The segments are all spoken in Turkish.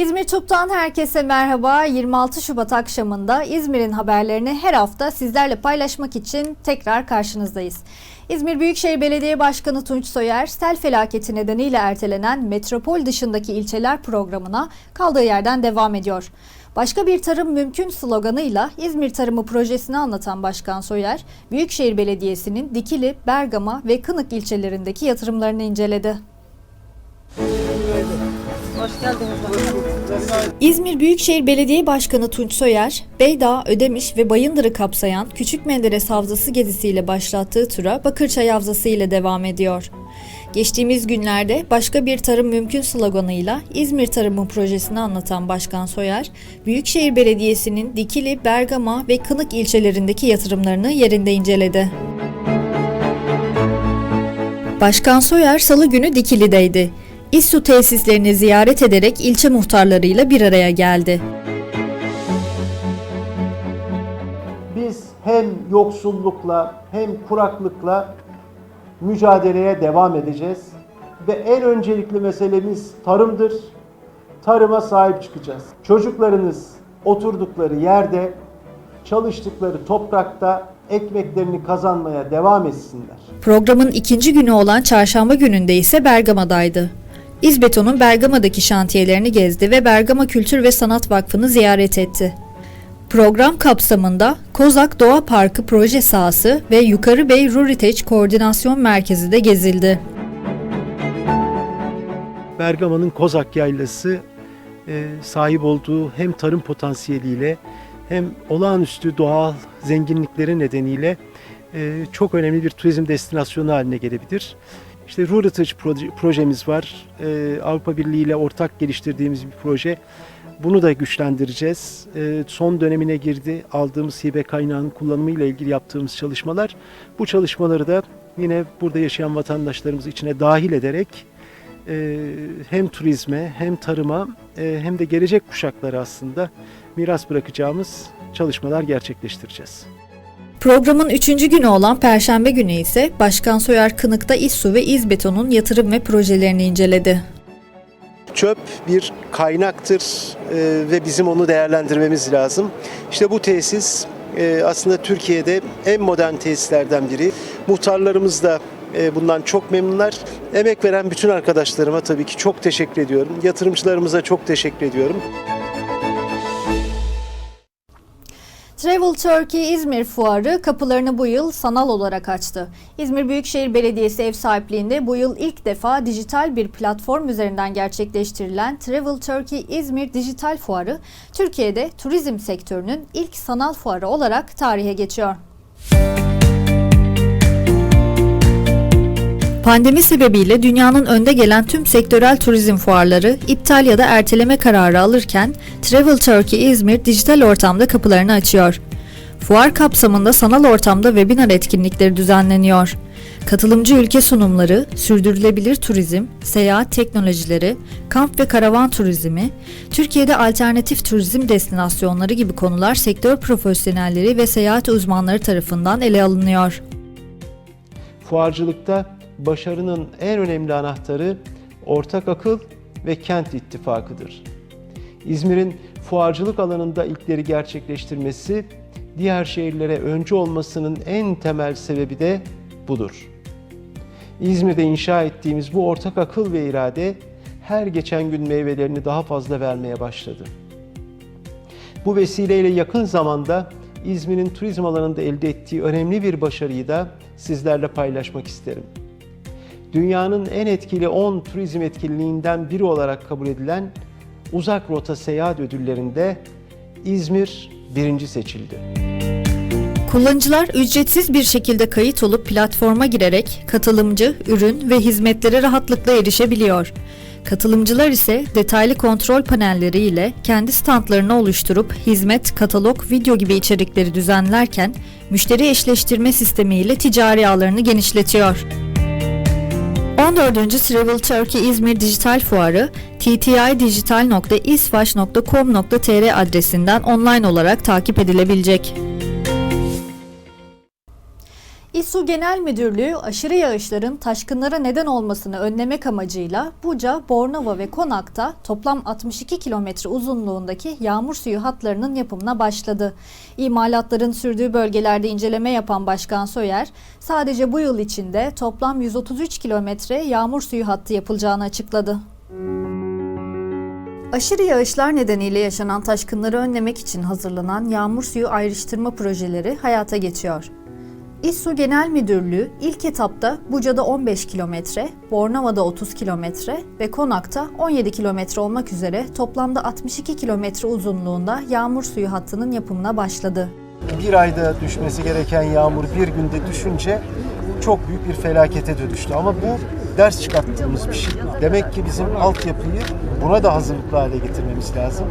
İzmir Tup'tan herkese merhaba. 26 Şubat akşamında İzmir'in haberlerini her hafta sizlerle paylaşmak için tekrar karşınızdayız. İzmir Büyükşehir Belediye Başkanı Tunç Soyer, sel felaketi nedeniyle ertelenen metropol dışındaki ilçeler programına kaldığı yerden devam ediyor. Başka bir tarım mümkün sloganıyla İzmir Tarımı projesini anlatan Başkan Soyer, Büyükşehir Belediyesi'nin Dikili, Bergama ve Kınık ilçelerindeki yatırımlarını inceledi. Hoş geldiniz. İzmir Büyükşehir Belediye Başkanı Tunç Soyer, Beydağ, Ödemiş ve Bayındır'ı kapsayan Küçük Menderes Havzası gezisiyle başlattığı tura Bakırçay Havzası ile devam ediyor. Geçtiğimiz günlerde başka bir tarım mümkün sloganıyla İzmir Tarımı projesini anlatan Başkan Soyer, Büyükşehir Belediyesi'nin Dikili, Bergama ve Kınık ilçelerindeki yatırımlarını yerinde inceledi. Başkan Soyer salı günü Dikili'deydi. İSSU tesislerini ziyaret ederek ilçe muhtarlarıyla bir araya geldi. Biz hem yoksullukla hem kuraklıkla mücadeleye devam edeceğiz. Ve en öncelikli meselemiz tarımdır. Tarıma sahip çıkacağız. Çocuklarınız oturdukları yerde, çalıştıkları toprakta ekmeklerini kazanmaya devam etsinler. Programın ikinci günü olan çarşamba gününde ise Bergama'daydı. İzbeton'un Bergama'daki şantiyelerini gezdi ve Bergama Kültür ve Sanat Vakfı'nı ziyaret etti. Program kapsamında Kozak Doğa Parkı proje sahası ve Yukarı Bey Ruriteç Koordinasyon Merkezi de gezildi. Bergama'nın Kozak Yaylası e, sahip olduğu hem tarım potansiyeliyle hem olağanüstü doğal zenginlikleri nedeniyle e, çok önemli bir turizm destinasyonu haline gelebilir. İşte proje- projemiz var. E, Avrupa Birliği ile ortak geliştirdiğimiz bir proje. Bunu da güçlendireceğiz. E, son dönemine girdi. Aldığımız hibe kaynağının kullanımı ile ilgili yaptığımız çalışmalar. Bu çalışmaları da yine burada yaşayan vatandaşlarımızı içine dahil ederek e, hem turizme hem tarıma e, hem de gelecek kuşaklara aslında miras bırakacağımız çalışmalar gerçekleştireceğiz. Programın üçüncü günü olan Perşembe günü ise Başkan Soyer Kınık'ta İSSU ve İzbeton'un yatırım ve projelerini inceledi. Çöp bir kaynaktır e, ve bizim onu değerlendirmemiz lazım. İşte bu tesis e, aslında Türkiye'de en modern tesislerden biri. Muhtarlarımız da e, bundan çok memnunlar. Emek veren bütün arkadaşlarıma tabii ki çok teşekkür ediyorum. Yatırımcılarımıza çok teşekkür ediyorum. Travel Turkey İzmir Fuarı kapılarını bu yıl sanal olarak açtı. İzmir Büyükşehir Belediyesi ev sahipliğinde bu yıl ilk defa dijital bir platform üzerinden gerçekleştirilen Travel Turkey İzmir Dijital Fuarı, Türkiye'de turizm sektörünün ilk sanal fuarı olarak tarihe geçiyor. Pandemi sebebiyle dünyanın önde gelen tüm sektörel turizm fuarları iptal ya da erteleme kararı alırken Travel Turkey İzmir dijital ortamda kapılarını açıyor. Fuar kapsamında sanal ortamda webinar etkinlikleri düzenleniyor. Katılımcı ülke sunumları, sürdürülebilir turizm, seyahat teknolojileri, kamp ve karavan turizmi, Türkiye'de alternatif turizm destinasyonları gibi konular sektör profesyonelleri ve seyahat uzmanları tarafından ele alınıyor. Fuarcılıkta başarının en önemli anahtarı ortak akıl ve kent ittifakıdır. İzmir'in fuarcılık alanında ilkleri gerçekleştirmesi, diğer şehirlere öncü olmasının en temel sebebi de budur. İzmir'de inşa ettiğimiz bu ortak akıl ve irade her geçen gün meyvelerini daha fazla vermeye başladı. Bu vesileyle yakın zamanda İzmir'in turizm alanında elde ettiği önemli bir başarıyı da sizlerle paylaşmak isterim. Dünyanın en etkili 10 turizm etkinliğinden biri olarak kabul edilen Uzak Rota Seyahat Ödülleri'nde İzmir birinci seçildi. Kullanıcılar ücretsiz bir şekilde kayıt olup platforma girerek katılımcı, ürün ve hizmetlere rahatlıkla erişebiliyor. Katılımcılar ise detaylı kontrol panelleri ile kendi standlarını oluşturup hizmet, katalog, video gibi içerikleri düzenlerken müşteri eşleştirme sistemi ile ticari ağlarını genişletiyor. 14. Travel Turkey İzmir Dijital Fuarı ttidigital.isfaş.com.tr adresinden online olarak takip edilebilecek. İSU Genel Müdürlüğü aşırı yağışların taşkınlara neden olmasını önlemek amacıyla Buca, Bornova ve Konak'ta toplam 62 kilometre uzunluğundaki yağmur suyu hatlarının yapımına başladı. İmalatların sürdüğü bölgelerde inceleme yapan Başkan Soyer, sadece bu yıl içinde toplam 133 kilometre yağmur suyu hattı yapılacağını açıkladı. Aşırı yağışlar nedeniyle yaşanan taşkınları önlemek için hazırlanan yağmur suyu ayrıştırma projeleri hayata geçiyor. İSSU Genel Müdürlüğü ilk etapta Buca'da 15 kilometre, Bornova'da 30 kilometre ve Konak'ta 17 kilometre olmak üzere toplamda 62 kilometre uzunluğunda yağmur suyu hattının yapımına başladı. Bir ayda düşmesi gereken yağmur bir günde düşünce çok büyük bir felakete dönüştü. Ama bu ders çıkarttığımız bir şey. Demek ki bizim altyapıyı buna da hazırlıklı hale getirmemiz lazım.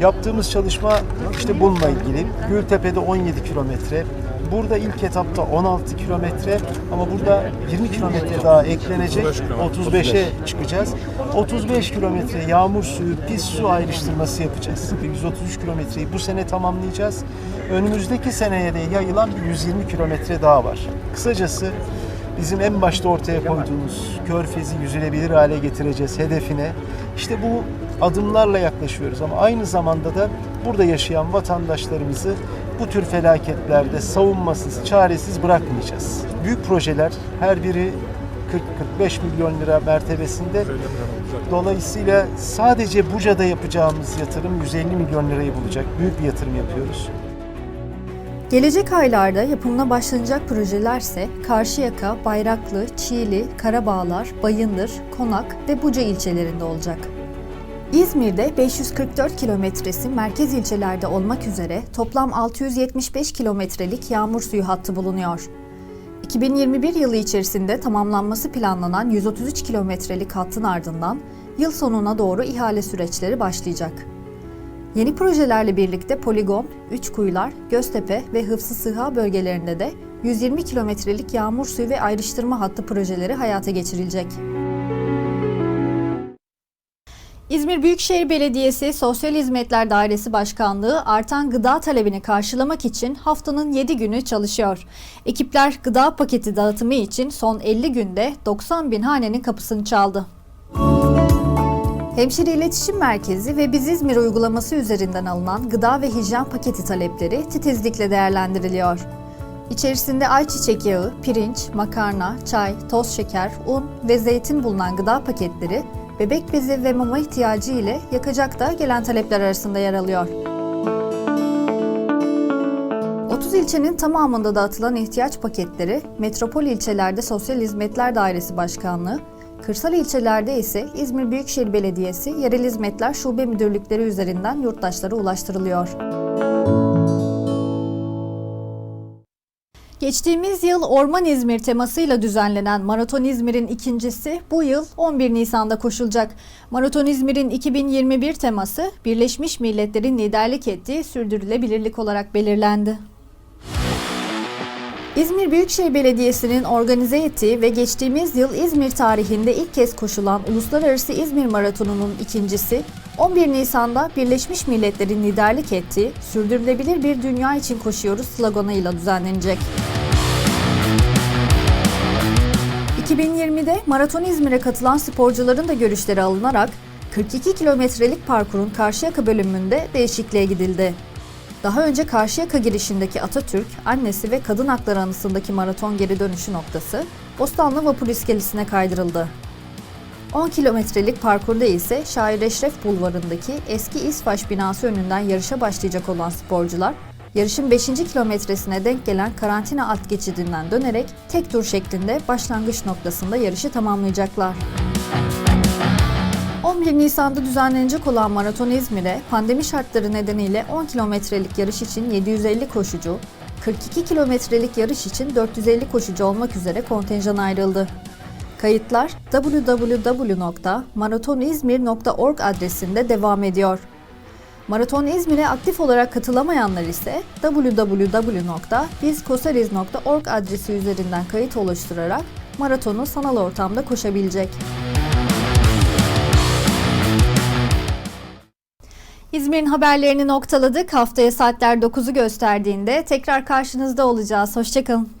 Yaptığımız çalışma işte bununla ilgili. Gültepe'de 17 kilometre, Burada ilk etapta 16 kilometre ama burada 20 kilometre daha eklenecek. 35'e çıkacağız. 35 kilometre yağmur suyu, pis su ayrıştırması yapacağız. 133 kilometreyi bu sene tamamlayacağız. Önümüzdeki seneye de yayılan bir 120 kilometre daha var. Kısacası bizim en başta ortaya koyduğumuz körfezi yüzülebilir hale getireceğiz hedefine. İşte bu adımlarla yaklaşıyoruz ama aynı zamanda da burada yaşayan vatandaşlarımızı bu tür felaketlerde savunmasız, çaresiz bırakmayacağız. Büyük projeler her biri 40-45 milyon lira mertebesinde. Dolayısıyla sadece Buca'da yapacağımız yatırım 150 milyon lirayı bulacak. Büyük bir yatırım yapıyoruz. Gelecek aylarda yapımına başlanacak projelerse Karşıyaka, Bayraklı, Çiğli, Karabağlar, Bayındır, Konak ve Buca ilçelerinde olacak. İzmir'de 544 kilometresi merkez ilçelerde olmak üzere toplam 675 kilometrelik yağmur suyu hattı bulunuyor. 2021 yılı içerisinde tamamlanması planlanan 133 kilometrelik hattın ardından yıl sonuna doğru ihale süreçleri başlayacak. Yeni projelerle birlikte Poligon, Üçkuyular, Göztepe ve Hıfzı Sıha bölgelerinde de 120 kilometrelik yağmur suyu ve ayrıştırma hattı projeleri hayata geçirilecek. İzmir Büyükşehir Belediyesi Sosyal Hizmetler Dairesi Başkanlığı artan gıda talebini karşılamak için haftanın 7 günü çalışıyor. Ekipler gıda paketi dağıtımı için son 50 günde 90 bin hanenin kapısını çaldı. Hemşire İletişim Merkezi ve Biz İzmir uygulaması üzerinden alınan gıda ve hijyen paketi talepleri titizlikle değerlendiriliyor. İçerisinde ayçiçek yağı, pirinç, makarna, çay, toz şeker, un ve zeytin bulunan gıda paketleri bebek bezi ve mama ihtiyacı ile yakacak da gelen talepler arasında yer alıyor. 30 ilçenin tamamında dağıtılan ihtiyaç paketleri metropol ilçelerde Sosyal Hizmetler Dairesi Başkanlığı, kırsal ilçelerde ise İzmir Büyükşehir Belediyesi Yerel Hizmetler Şube Müdürlükleri üzerinden yurttaşlara ulaştırılıyor. Geçtiğimiz yıl Orman İzmir temasıyla düzenlenen Maraton İzmir'in ikincisi bu yıl 11 Nisan'da koşulacak. Maraton İzmir'in 2021 teması Birleşmiş Milletler'in liderlik ettiği sürdürülebilirlik olarak belirlendi. İzmir Büyükşehir Belediyesi'nin organize ettiği ve geçtiğimiz yıl İzmir tarihinde ilk kez koşulan Uluslararası İzmir Maratonu'nun ikincisi 11 Nisan'da Birleşmiş Milletler'in liderlik ettiği Sürdürülebilir Bir Dünya için Koşuyoruz sloganıyla düzenlenecek. 2020'de Maraton İzmir'e katılan sporcuların da görüşleri alınarak 42 kilometrelik parkurun Karşıyaka bölümünde değişikliğe gidildi. Daha önce Karşıyaka girişindeki Atatürk, annesi ve kadın hakları anısındaki maraton geri dönüşü noktası Bostanlı Vapur İskelesi'ne kaydırıldı. 10 kilometrelik parkurda ise Şair Eşref Bulvarı'ndaki eski İsfaş binası önünden yarışa başlayacak olan sporcular, yarışın 5. kilometresine denk gelen karantina alt geçidinden dönerek tek tur şeklinde başlangıç noktasında yarışı tamamlayacaklar. 11 Nisan'da düzenlenecek olan Maraton İzmir'e pandemi şartları nedeniyle 10 kilometrelik yarış için 750 koşucu, 42 kilometrelik yarış için 450 koşucu olmak üzere kontenjan ayrıldı. Kayıtlar www.maratonizmir.org adresinde devam ediyor. Maraton İzmir'e aktif olarak katılamayanlar ise www.bizkosariz.org adresi üzerinden kayıt oluşturarak maratonu sanal ortamda koşabilecek. İzmir'in haberlerini noktaladık. Haftaya saatler 9'u gösterdiğinde tekrar karşınızda olacağız. Hoşçakalın.